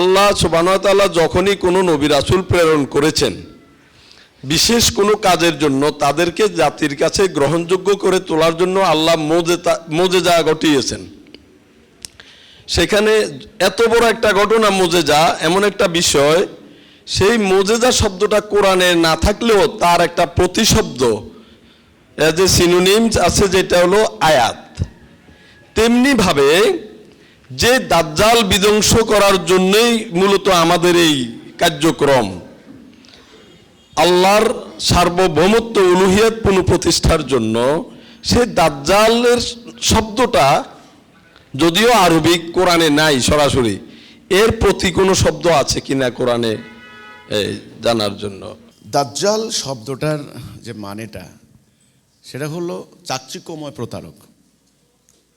আল্লাহ সুবাহতাল্লাহ যখনই কোনো নবী রাসুল প্রেরণ করেছেন, বিশেষ কোনো কাজের জন্য তাদেরকে জাতির কাছে গ্রহণযোগ্য করে তোলার জন্য আল্লাহ মোজেতা মোজেজা ঘটিয়েছেন। সেখানে এত বড় একটা ঘটনা মোজে যা এমন একটা বিষয়, সেই মোজেজা শব্দটা কোরআনে না থাকলেও তার একটা প্রতিশব্দ এ সিনোনিমস আছে যেটা হলো আয়াত। তেমনিভাবে যে দাজ্জাল বিধ্বংস করার জন্যই মূলত আমাদের এই কার্যক্রম। আল্লাহর সার্বভৌমত্ব উলুহিয়াত পুনঃপ্রতিষ্ঠার জন্য সে দাজ্জালের শব্দটা যদিও আরবিক কোরআনে নাই সরাসরি, এর প্রতি কোনো শব্দ আছে কিনা কোরআনে জানার জন্য। দাজ্জাল শব্দটার যে মানেটা, সেটা হলো চাকচিক্যময় প্রতারক।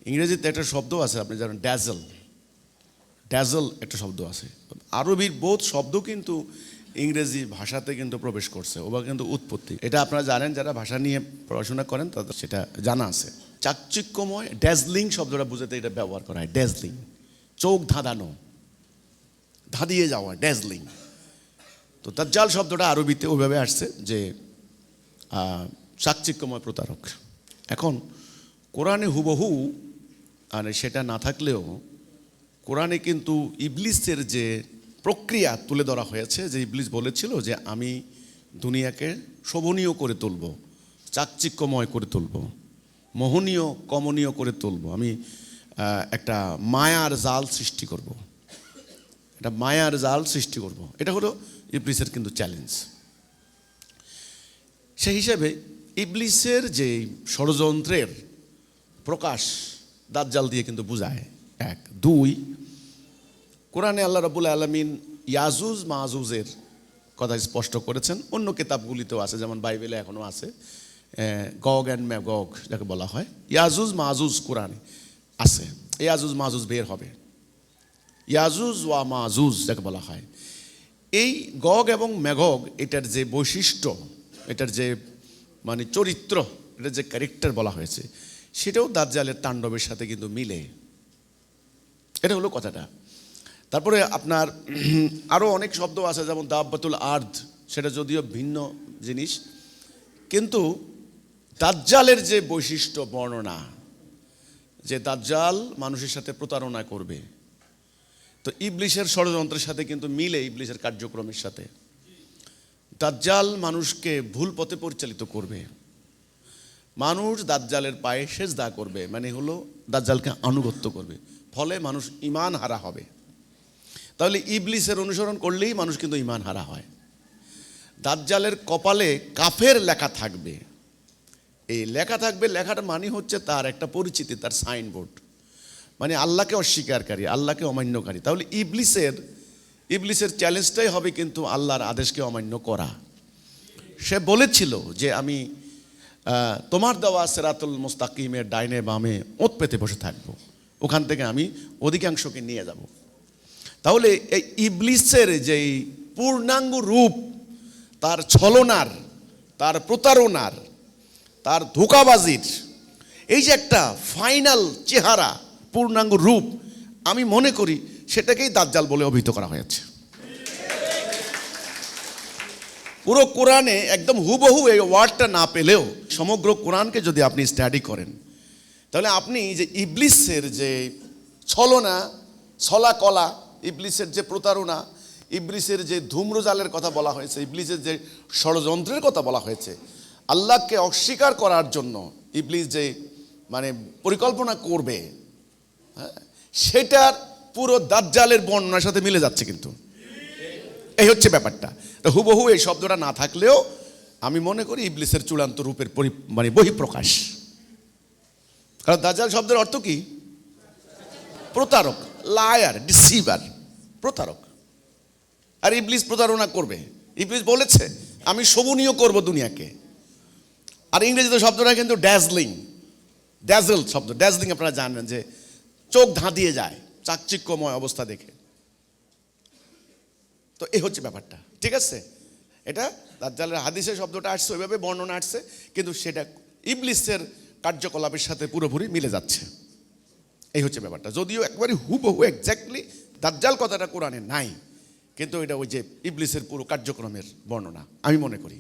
ইংরেজিতে একটা শব্দ আছে, আপনি জানেন ড্যাজল ড্যাজল একটা শব্দ আছে। আরবির বোধ শব্দ কিন্তু ইংরেজি ভাষাতে কিন্তু প্রবেশ করছে ওবা কিন্তু উৎপত্তি। এটা আপনারা জানেন, যারা ভাষা নিয়ে পড়াশোনা করেন, তাদের সেটা জানা আছে। চাকচিক্যময় ড্যাজলিং শব্দটা বুঝাতে এটা ব্যবহার করা হয় ড্যাজলিং চোখ ধাঁধানো, ধাঁধিয়ে যাওয়া ড্যাজলিং তো দাজ্জাল শব্দটা আরবিতে ওইভাবে আসছে যে চাকচিক্যময় প্রতারক। এখন কোরআনে হুবহু মানে সেটা না থাকলেও কোরআনে কিন্তু ইবলিসের যে প্রক্রিয়া তুলে ধরা হয়েছে, যে ইবলিস বলেছিল যে আমি দুনিয়াকে শোভনীয় করে তুলব, চাকচিক্যময় করে তুলব, মোহনীয়, কমনীয় করে তুলব, আমি একটা মায়ার জাল সৃষ্টি করব, একটা মায়ার জাল সৃষ্টি করব। এটা হলো ইবলিসের কিন্তু চ্যালেঞ্জ সেই হিসাবে ইবলিসের যে ষড়যন্ত্রের প্রকাশ দাজ্জাল দিয়ে কিন্তু বুঝায়। এক। দুই, কোরআনে আল্লাহ রাবুল আলমিন ইয়াজুজ মাহুজের কথা স্পষ্ট করেছেন। অন্য কিতাবগুলিতেও আছে, যেমন বাইবেলে এখনও আছে গগ অ্যান্ড ম্যাগগ যাকে বলা হয়। ইয়াজুজ মাহুজ কোরআনে আছে। ইয়াজুজ মাহুজ বের হবে। ইয়াজুজ ওয়া মাজুজ যাকে বলা হয়। এই গগ এবং ম্যাগগ এটার যে বৈশিষ্ট্য, এটার যে মানে চরিত্র, এটার যে ক্যারেক্টার বলা হয়েছে সেটাও দাজ্জালের তাণ্ডবের সাথে কিন্তু মিলে। এটা হলো কথাটা। তারপরে আপনার আরও অনেক শব্দ আছে, যেমন দাব্বাতুল আর্ধ সেটা যদিও ভিন্ন জিনিস। কিন্তু দাজ্জালের যে বৈশিষ্ট্য, বর্ণনা, যে দাজ্জাল মানুষের সাথে প্রতারণা করবে, তো ইবলিশের ষড়যন্ত্রের সাথে কিন্তু মিলে ইবলিশের কার্যক্রমের সাথে। দাজ্জাল মানুষকে ভুল পথে পরিচালিত করবে। মানুষ দাজ্জালের পায়ে সেজদা করবে মানে হলো দাজ্জালকে আনুগত্য করবে। ফলে মানুষ ইমান হারা হবে। তাহলে ইবলিসের অনুসরণ করলেই মানুষ কিন্তু ইমান হারা হয়। দাজ্জালের কপালে কাফের লেখা থাকবে। এই লেখা থাকবে, লেখাটা মানে হচ্ছে তার একটা পরিচিতি, তার সাইনবোর্ড। মানে আল্লাহকে অস্বীকারী, আল্লাহকে অমান্যকারী। তাহলে ইবলিসের ইবলিসের চ্যালেঞ্জটাই হবে কিন্তু আল্লাহর আদেশকে অমান্য করা। সে বলেছিল যে আমি তোমার দেওয়া সেরাতুল মুস্তাকিমের ডাইনে বামে ওঁত পেতে বসে থাকব। ওখান থেকে আমি অধিকাংশকে নিয়ে যাব। তাহলে এই ইবলিসের যেই পূর্ণাঙ্গ রূপ, তার ছলনার, তার প্রতারণার, তার ধোকাবাজির, এই যে একটা ফাইনাল চেহারা, পূর্ণাঙ্গ রূপ, আমি মনে করি সেটাকেই দাজ্জাল বলে অভিহিত করা হয়েছে। পুরো কোরআনে একদম হুবহু এই ওয়ার্ডটা না পেলেও সমগ্র কোরআনকে যদি আপনি স্টাডি করেন তাহলে আপনি যে ইবলিসের যে ছলনা ছলা কলা ইবলিসের যে প্রতারণা ইবলিসের যে ধূম্রজালের কথা বলা হয়েছে ইবলিসের যে ষড়যন্ত্রের কথা বলা হয়েছে আল্লাহকে অস্বীকার করার জন্য ইবলিস যে মানে পরিকল্পনা করবে হ্যাঁ, সেটার পুরো দাজ্জালের বর্ণনার সাথে মিলে যাচ্ছে কিন্তু। এই হচ্ছে ব্যাপারটা। হুবহু এই শব্দটা না থাকলেও আমি মনে করি ইবলিসের চূড়ান্ত রূপের পরি মানে বহিঃপ্রকাশ। কারণ দাজ্জাল শব্দের অর্থ কি? প্রতারক লায়ার ডিসিভার প্রতারক। আর ইবলিস প্রতারণা করবে। ইবলিস বলেছে, আমি শোভনীয় করব দুনিয়াকে। আর ইংরেজিতে শব্দটা কিন্তু ড্যাজলিং ড্যাজল শব্দ। ড্যাজলিং আপনারা জানেন যে চোখ ধাঁধিয়ে যায়, চাকচিক্যময় অবস্থা দেখে। তো এই হচ্ছে ব্যাপারটা, ঠিক আছে? এটা দাজ্জালের হাদিসের শব্দটা আসছে, ওইভাবে বর্ণনা আসছে, কিন্তু সেটা ইবলিসের কার্যকলাপের সাথে পুরোপুরি মিলে যাচ্ছে। এই হচ্ছে ব্যাপারটা। যদিও একবারে হুবহু এক্স্যাক্টলি দাজ্জাল কথাটা কোরআনে নাই, কিন্তু এটা ওই যে ইবলিসের পুরো কার্যক্রমের বর্ণনা, আমি মনে করি।